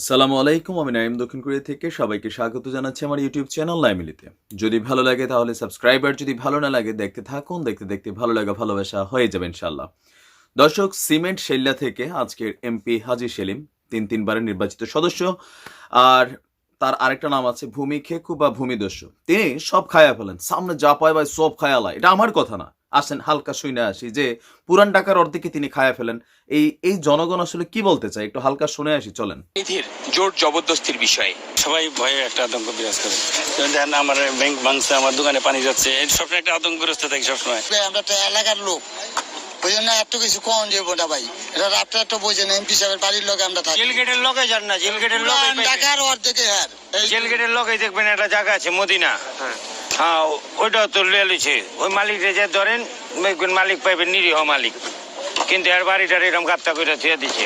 আসসালামু আলাইকুম, আমি নাইম দক্ষিণ কোরিয়া থেকে। সবাইকে স্বাগত জানাচ্ছি আমার ইউটিউব চ্যানেল লাইমিলিতে। যদি ভালো লাগে তাহলে সাবস্ক্রাইবার, যদি ভালো না লাগে দেখতে থাকুন, দেখতে দেখতে ভালো লাগা, ভালোবাসা হয়ে যাবে ইনশাল্লাহ দর্শক, সিমেন্ট শেল্লা থেকে আজকের এমপি হাজি সেলিম, তিন তিনবারের নির্বাচিত সদস্য, আর তার আরেকটা নাম আছে ভূমি খেকু বা ভূমিদস্যু তিনি সব খায়া ফেলেন, সামনে যা পায় ভাই সব খায়ালা এটা আমার কথা না। আসেন হালকা শুনে আসি। যে পুরান টাকার অর্ধেকে তিনি খায়া ফেলেন। এই এই জনগণ আসলে কি বলতে চায়? একটু হালকা শুনে আসি চলেন। নিধির জোর জবরদস্তির বিষয়ে। সবাই ভয়ে একটা আতঙ্ক বিরাজ করে। দেখেন আমার ব্যাংক ভাঙছে আমার দোকানে পানি যাচ্ছে সবসময় একটা আতঙ্কগ্রস্ত থাকি সবসময়। আমরা তো এলাকার লোক। ওই জন্য এত কিছু কম যাব না ভাই? এটা রাত্রে একটা বোঝেন এমপি সাহেবের বাড়ির লোক আমরা থাকি। জেল গেটের লোকে যান না জেল গেটের লোকে ঢাকার অর্ধেকে হ্যাঁ। জেল গেটের লোকে দেখবেন একটা জায়গা আছে মদিনা। হ্যাঁ। ওইটাও তো লিয়ে লিছে ওই মালিকরে যে ধরেন দেখবেন মালিক পাইবেন নিরীহ মালিক। কিন্তু এর বাড়িটার এরকম গাত্তা করে থুয়ে দিচ্ছে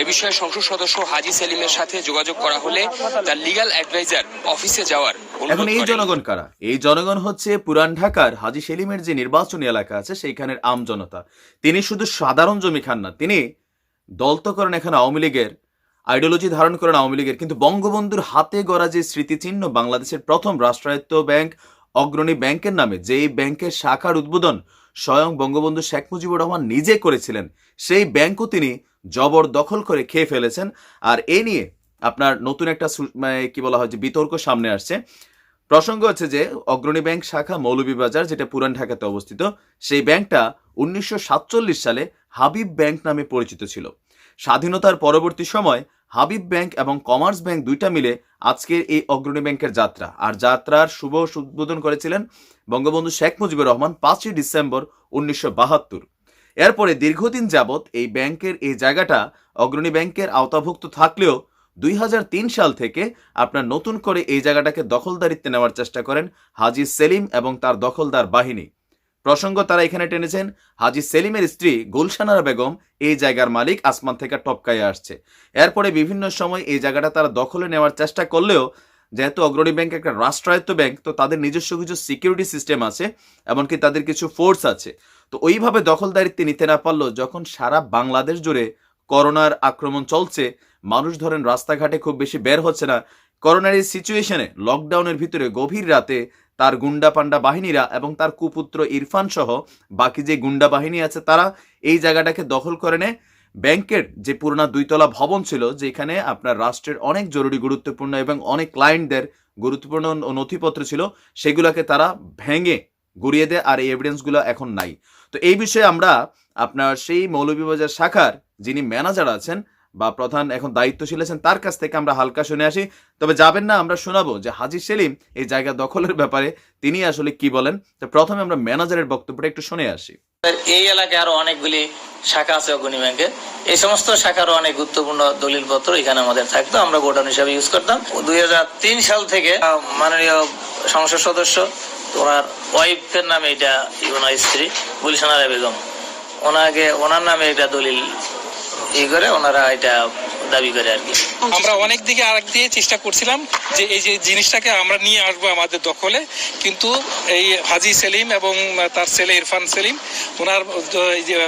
এ বিষয়ে সংসদ সদস্য হাজি সেলিমের সাথে যোগাযোগ করা হলে তার লিগ্যাল অ্যাডভাইজার অফিসে যাওয়ার এখন এই জনগণ কারা? এই জনগণ হচ্ছে পুরান ঢাকার হাজি সেলিমের যে নির্বাচনী এলাকা আছে সেইখানের আম জনতা তিনি শুধু সাধারণ জমি খান না তিনি দল তো করেন এখানে আওয়ামী লীগের আইডিওলজি ধারণ করেন আওয়ামী লীগের। কিন্তু বঙ্গবন্ধুর হাতে গড়া যে স্মৃতিচিহ্ন বাংলাদেশের প্রথম রাষ্ট্রায়ত্ত ব্যাংক অগ্রণী ব্যাংকের নামে, যেই ব্যাংকের শাখার উদ্বোধন স্বয়ং বঙ্গবন্ধু শেখ মুজিবুর রহমান নিজে করেছিলেন, সেই ব্যাংকও তিনি জবরদখল করে খেয়ে ফেলেছেন। আর এ নিয়ে আপনার নতুন একটা মানে কি বলা হয় যে বিতর্ক সামনে আসছে। প্রসঙ্গ হচ্ছে যে অগ্রণী ব্যাংক শাখা মৌলভীবাজার, যেটা পুরান ঢাকাতে অবস্থিত, সেই ব্যাংকটা উনিশশো সাতচল্লিশ সালে হাবিব ব্যাংক নামে পরিচিত ছিল। স্বাধীনতার পরবর্তী সময় হাবিব ব্যাংক এবং কমার্স ব্যাংক দুইটা মিলে আজকের এই অগ্রণী ব্যাংকের যাত্রা। আর যাত্রার শুভ উদ্বোধন করেছিলেন বঙ্গবন্ধু শেখ মুজিবুর রহমান পাঁচই ডিসেম্বর উনিশশো বাহাত্তর। এরপরে দীর্ঘদিন যাবৎ এই ব্যাংকের এই জায়গাটা অগ্রণী ব্যাংকের আওতাভুক্ত থাকলেও দুই হাজার তিন সাল থেকে আপনার নতুন করে এই জায়গাটাকে দখলদারিত্বে নেওয়ার চেষ্টা করেন হাজি সেলিম এবং তার দখলদার বাহিনী। প্রসঙ্গ, তারা এখানে টেনেছেন, হাজি সেলিমের স্ত্রী গুলশানারা বেগম এই জায়গার মালিক, আসমান থেকে টপকাইয়ে আসছে। এরপরে বিভিন্ন সময় এই জায়গাটা তারা দখলে নেওয়ার চেষ্টা করলেও, যেহেতু অগ্রণী ব্যাংক একটা রাষ্ট্রায়ত্ত ব্যাংক, তো তাদের নিজস্ব কিছু সিকিউরিটি সিস্টেম আছে, এমনকি তাদের কিছু ফোর্স আছে। তো ওইভাবে দখলদারিত্বে নিতে না পারলেও, যখন সারা বাংলাদেশ জুড়ে করোনার আক্রমণ চলছে, মানুষ ধরেন রাস্তাঘাটে খুব বেশি বের হচ্ছে না। করোনার এই সিচুয়েশনে লকডাউনের ভিতরে গভীর রাতে তার গুন্ডা পান্ডা বাহিনীরা এবং তার কুপুত্র ইরফান সহ বাকি যে গুন্ডা বাহিনী আছে তারা এই জায়গাটাকে দখল করে নেয়। ব্যাংকের যে পুরোনা দুইতলা ভবন ছিল, যেখানে আপনার রাষ্ট্রের অনেক জরুরি, গুরুত্বপূর্ণ এবং অনেক ক্লায়েন্টদের গুরুত্বপূর্ণ নথিপত্র ছিল, সেগুলোকে তারা ভেঙে গুড়িয়ে দেয় আর এই এভিডেন্সগুলো এখন নাই। তো এই বিষয়ে আমরা আপনার সেই মৌলভীবাজার শাখার যিনি ম্যানেজার আছেন বা প্রধান এখন দায়িত্বশীল আছেন, তার কাছ থেকে আমরা হালকা শুনে আসি। তবে যাবেন না, আমরা শোনাবো যে হাজি সেলিম এই জায়গা দখলের ব্যাপারে তিনি আসলে কি বলেন। তো প্রথমে আমরা ম্যানেজারের বক্তব্যটা একটু শুনে আসি। এই এলাকায় আরও অনেকগুলি শাখা আছে অগ্রণী ব্যাংকে এই সমস্ত শাখারও অনেক গুরুত্বপূর্ণ দলিলপত্র এখানে আমাদের থাকতো, আমরা গোডাউন হিসাবে ইউজ করতাম। দুই হাজার তিন সাল থেকে মাননীয় সংসদ সদস্য, ওনার ওয়াইফের নামে এটা ওনার স্ত্রী গুলশানারা বেগম, ওনাকে, ওনার নামে এটা দলিল ই করে ওনারা এটা দাবি করে আর কি। আমরা অনেক দিকে আরেক দিয়ে চেষ্টা করছিলাম যে এই যে জিনিসটাকে আমরা নিয়ে আসব আমাদের দখলে কিন্তু এই হাজি সেলিম এবং তার ছেলে ইরফান সেলিম ওনার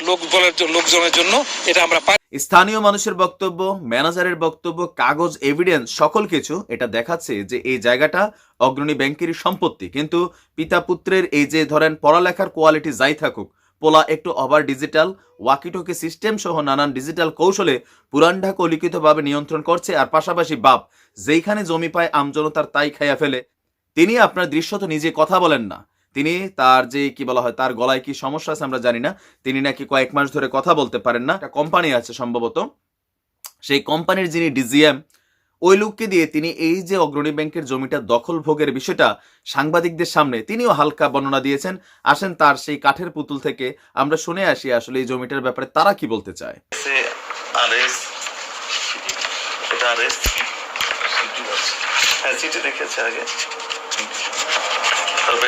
লোক বলের লোকজনের জন্য এটা আমরা পাই স্থানীয় মানুষের বক্তব্য ম্যানেজারের বক্তব্য কাগজ এভিডেন্স সকল কিছু এটা দেখাচ্ছে যে এই জায়গাটা অগ্রণী ব্যাংকেরই সম্পত্তি। কিন্তু পিতা পুত্রের এই যে ধরেন পড়ালেখার কোয়ালিটি যাই থাকুক পোলা একটু ওভার ডিজিটাল ওয়াকিটকি সিস্টেম সহ নানান ডিজিটাল কৌশলে পুরান ঢাকা লিখিতভাবে নিয়ন্ত্রণ করছে আর পাশাপাশি বাপ, যেইখানে জমি পায় আমজনতার তাই খাইয়া ফেলে। তিনি আপনার দৃশ্যত নিজে কথা বলেন না। তিনি তার যে কি বলা হয়, তার গলায় কি সমস্যা আছে আমরা জানি না। তিনি নাকি কয়েক মাস ধরে কথা বলতে পারেন না। একটা কোম্পানি আছে সম্ভবত। সেই কোম্পানির যিনি ডিজিএম ওই লোককে দিয়ে তিনি এই যে অগ্রণী ব্যাংকের জমিটা দখল ভোগের বিষয়টা সাংবাদিকদের সামনে তিনিও হালকা বর্ণনা দিয়েছেন। আসেন তার সেই কাঠের পুতুল থেকে আমরা শুনে আসি আসলে এই জমিটার ব্যাপারে তারা কি বলতে চায়। হ্যাঁ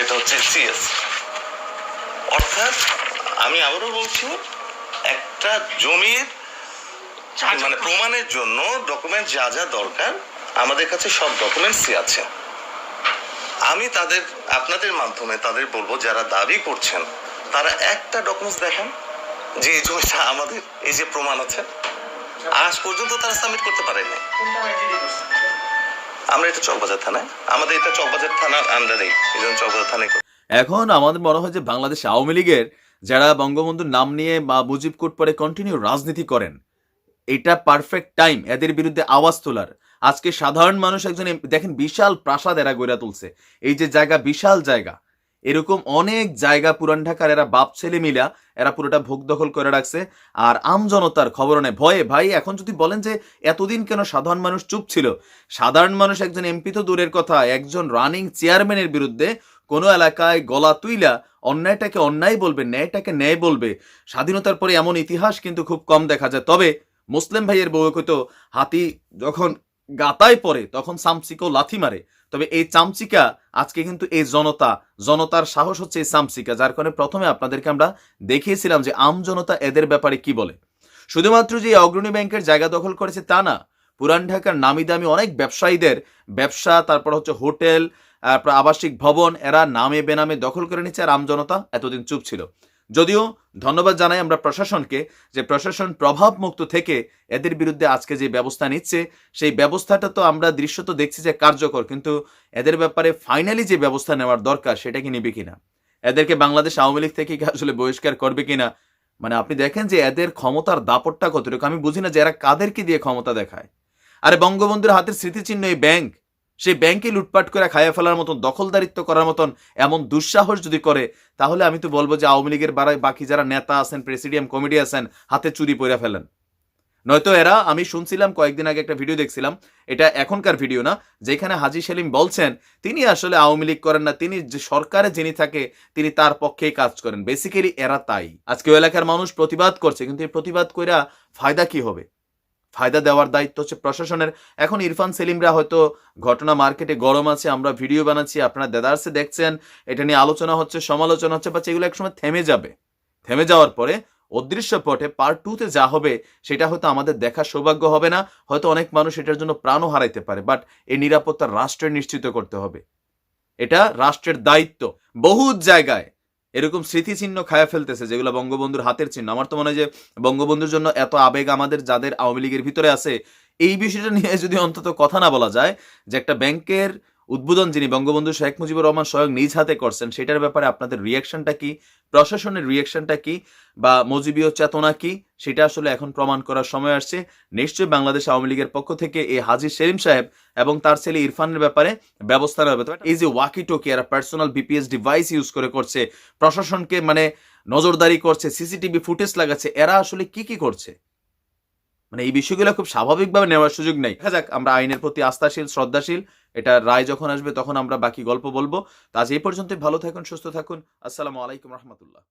এটা হচ্ছে অর্থাৎ আমি আবারও বলছি, একটা জমির মানে প্রমাণের জন্য ডকুমেন্ট যা যা দরকার আমাদের কাছে সব ডকুমেন্টসই আছে। আমি তাদের আপনাদের মাধ্যমে তাদের বলব যারা দাবি করছেন তারা একটা ডকুমেন্টস দেখান। যে এই জমিটা আমাদের এই যে প্রমাণ আছে আজ পর্যন্ত তারা সাবমিট করতে পারেনি। আমরা এটা চকবাজার থানায় আমাদের এটা চকবাজার থানার আন্ডারে এই জন্য চকবাজার থানায় এখন আমাদের মনে হয় যে বাংলাদেশ আওয়ামী লীগের যারা বঙ্গবন্ধুর নাম নিয়ে বা মুজিব কোট পরে কন্টিনিউ রাজনীতি করেন এটা পারফেক্ট টাইম এদের বিরুদ্ধে আওয়াজ তোলার। আজকে সাধারণ মানুষ একজন দেখেন, বিশাল প্রাসাদ এরা গড়ে তুলছে। এই যে জায়গা, বিশাল জায়গা। এরকম অনেক জায়গা পুরান ঢাকার এরা বাপ ছেলে মিলা এরা পুরোটা ভোগ দখল করে রাখছে। আর আম জনতার খবর নেয় ভয়ে ভাই, এখন যদি বলেন যে এতদিন কেন সাধারণ মানুষ চুপ ছিল? সাধারণ মানুষ একজন এমপি তো দূরের কথা, একজন রানিং চেয়ারম্যানের বিরুদ্ধে কোনো এলাকায় গলা তুইলা অন্যায়টাকে অন্যায় বলবে, ন্যায়টাকে ন্যায় বলবে। স্বাধীনতার পরে এমন ইতিহাস কিন্তু খুব কম দেখা যায়। তবে মুসলিম ভাইয়ের বউ তো হাতি যখন গাতায় পড়ে, তখন সামসিকও লাথি মারে। তবে এই চামচিকা আজকে কিন্তু এই জনতা, জনতার সাহস হচ্ছে এই চামচিকা, যার কারণে প্রথমে আপনাদেরকে আমরা দেখিয়েছিলাম যে আম জনতা এদের ব্যাপারে কি বলে। শুধুমাত্র যে অগ্রণী ব্যাংকের জায়গা দখল করেছে তা না, পুরান ঢাকার নামি দামি অনেক ব্যবসায়ীদের ব্যবসা, তারপর হচ্ছে হোটেল তারপর আবাসিক ভবন, এরা নামে বেনামে দখল করে নিচ্ছে আর আমজনতা এতদিন চুপ ছিল। যদিও ধন্যবাদ জানাই আমরা প্রশাসনকে যে প্রশাসন প্রভাব মুক্ত থেকে এদের বিরুদ্ধে আজকে যে ব্যবস্থা নিচ্ছে, সেই ব্যবস্থাটা তো আমরা দৃশ্য তো দেখছি যে কার্যকর, কিন্তু এদের ব্যাপারে ফাইনালি যে ব্যবস্থা নেওয়ার দরকার সেটা কি নিবে কিনা? এদেরকে বাংলাদেশ আওয়ামী লীগ থেকে আসলে বহিষ্কার করবে কিনা? মানে আপনি দেখেন যে এদের ক্ষমতার দাপটটা কতটুকু? আমি বুঝি না যে এরা কাদেরকে দিয়ে ক্ষমতা দেখায়। আরে বঙ্গবন্ধুর হাতের স্মৃতিচিহ্ন এই ব্যাংক সেই ব্যাংকে লুটপাট করে খাইয়া ফেলার মতন, দখলদারিত্ব করার মতন এমন দুঃসাহস যদি করে, তাহলে আমি তো বলব যে আওয়ামী লীগের বাকি যারা নেতা আছেন, প্রেসিডিয়াম কমিটি আছেন, হাতে চুরি পরে ফেলেন। নয়তো এরা, আমি শুনছিলাম কয়েকদিন আগে একটা ভিডিও দেখছিলাম, এটা এখনকার ভিডিও না, যেখানে হাজি সেলিম বলছেন, তিনি আসলে আওয়ামী লীগ করেন না, তিনি যে সরকারে যিনি থাকে, তিনি তার পক্ষেই কাজ করেন। বেসিক্যালি এরা তাই। আজকে এলাকার মানুষ প্রতিবাদ করছে, কিন্তু এই প্রতিবাদ কইরা ফায়দা কি হবে? ফায়দা দেওয়ার দায়িত্ব হচ্ছে প্রশাসনের। এখন ইরফান সেলিমরা হয়তো ঘটনা মার্কেটে গরম আছে, আমরা ভিডিও বানাচ্ছি, আপনারা দেদারসে দেখছেন, এটা নিয়ে আলোচনা হচ্ছে, সমালোচনা হচ্ছে বা এগুলো একসময় থেমে যাবে। থেমে যাওয়ার পরে অদৃশ্য পটে পার্ট টুতে যা হবে, সেটা হয়তো আমাদের দেখার সৌভাগ্য হবে না, হয়তো অনেক মানুষ এটার জন্য প্রাণও হারাইতে পারে, বাট এই নিরাপত্তা রাষ্ট্রের নিশ্চিত করতে হবে। এটা রাষ্ট্রের দায়িত্ব। বহু জায়গায় এরকম স্মৃতিচিহ্ন খায়া ফেলতেছে, যেগুলো বঙ্গবন্ধুর হাতের চিহ্ন। আমার তো মনে হয় যে বঙ্গবন্ধুর জন্য এত আবেগ আমাদের যাদের আওয়ামী লীগের ভিতরে আছে, এই বিষয়টা নিয়ে যদি অন্তত কথা না বলা যায়, যে একটা ব্যাংকের উদ্বোধন যিনি বঙ্গবন্ধু শেখ মুজিবুর রহমান স্বয়ং নিজ হাতে করছেন, সেটার ব্যাপারে আপনাদের রিয়াকশনটা কি? প্রশাসনের রিয়াকশনটা কি? বা মজিবীয় চেতনা কি? সেটা আসলে এখন প্রমাণ করার সময় আসছে। নিশ্চয়ই বাংলাদেশ আওয়ামী লীগের পক্ষ থেকে এই হাজি সেলিম সাহেব এবং তার ছেলে ইরফানের ব্যাপারে ব্যবস্থা নেওয়া এই যে ওয়াকি টোকি এরা পার্সোনাল বিপিএস ডিভাইস ইউজ করে করছে, প্রশাসনকে মানে নজরদারি করছে সিসিটিভি ফুটেজ লাগাচ্ছে, এরা আসলে কি কি করছে? মানে এই বিষয়গুলো খুব স্বাভাবিকভাবে নেওয়ার সুযোগ নেই। দেখা যাক, আমরা আইনের প্রতি আস্থাশীল, শ্রদ্ধাশীল এটা রায় যখন আসবে তখন আমরা বাকি গল্প বলব। আজ এই পর্যন্ত ভালো থাকুন, সুস্থ থাকুন। আসসালামু আলাইকুম রহমতুল্লাহ।